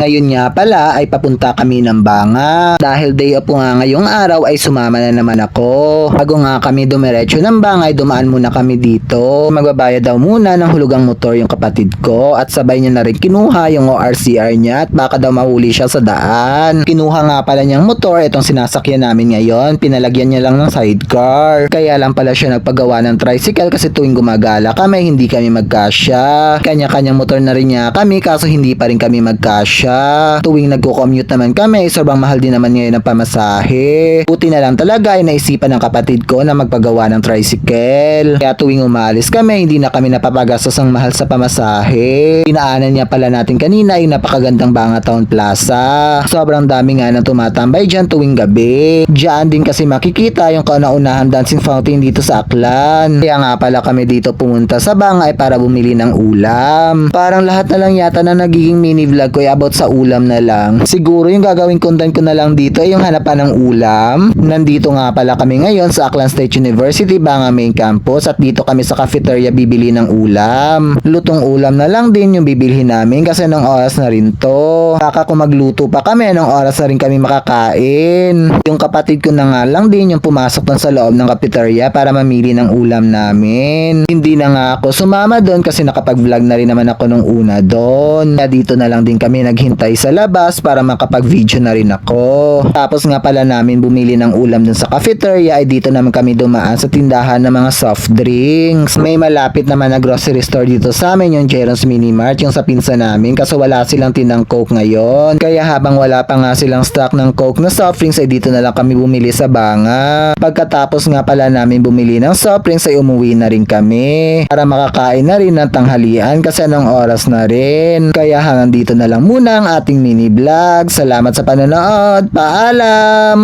Ngayon nga pala ay papunta kami ng banga. Dahil day off nga ngayong araw ay sumama na naman ako. Bago nga kami dumiretso ng banga ay dumaan muna kami dito. Magbabayad daw muna ng hulugang motor yung kapatid ko at sabay niya na rin kinuha yung ORCR niya at baka daw mahuli siya sa daan. Kinuha nga pala niyang motor itong sinasakyan namin ngayon. Pinalagyan niya lang ng sidecar. Kaya lang pala siya nagpagawa ng tricycle kasi tuwing gumagala kami hindi kami magkasya. Kanya-kanyang motor na rin niya kami kaso hindi pa rin kami magkasya. Tuwing nagko-commute naman kami, sobrang mahal din naman ngayon ang pamasahe. Buti na lang talaga ay naisipan ng kapatid ko na magpagawa ng tricycle. Kaya tuwing umalis kami, hindi na kami napapagastos ng mahal sa pamasahe. Pinaanan niya pala natin kanina ay napakagandang Banga Town Plaza. Sobrang dami nga nang tumatambay dyan tuwing gabi. Diyan din kasi makikita yung kauna-unahan dancing fountain dito sa Aklan. Kaya nga pala kami dito pumunta sa Banga ay para bumili ng ulam. Parang lahat na lang yata na nagiging mini vlog ko ay about sa ulam na lang. Siguro yung gagawing content ko na lang dito ay yung hanapan ng ulam. Nandito nga pala kami ngayon sa Aklan State University, Banga Main Campus at dito kami sa cafeteria bibili ng ulam. Lutong ulam na lang din yung bibilhin namin kasi nung oras na rin to. Baka kung magluto pa kami, anong oras na rin kami makakain. Yung kapatid ko na nga lang din yung pumasok doon sa loob ng cafeteria para mamili ng ulam namin. Hindi na nga ako sumama doon kasi nakapag-vlog na rin naman ako nung una doon. Kaya dito na lang din kami naghintay sa labas para makapag-video na rin ako. Tapos nga pala namin bumili ng ulam dun sa cafeteria ay dito naman kami dumaan sa tindahan ng mga soft drinks. May malapit naman na grocery store dito sa amin yung Jeron's Mini Mart yung sa pinsa namin kasi wala silang tinang coke ngayon. Kaya habang wala pa nga silang stock ng coke na soft drinks ay dito na lang kami bumili sa banga. Pagkatapos nga pala namin bumili ng soft drinks ay umuwi na rin kami para makakain na rin ng tanghalian kasi anong oras na rin. Kaya hanggang dito na lang muna ang ating mini vlog. Salamat sa panonood. Paalam!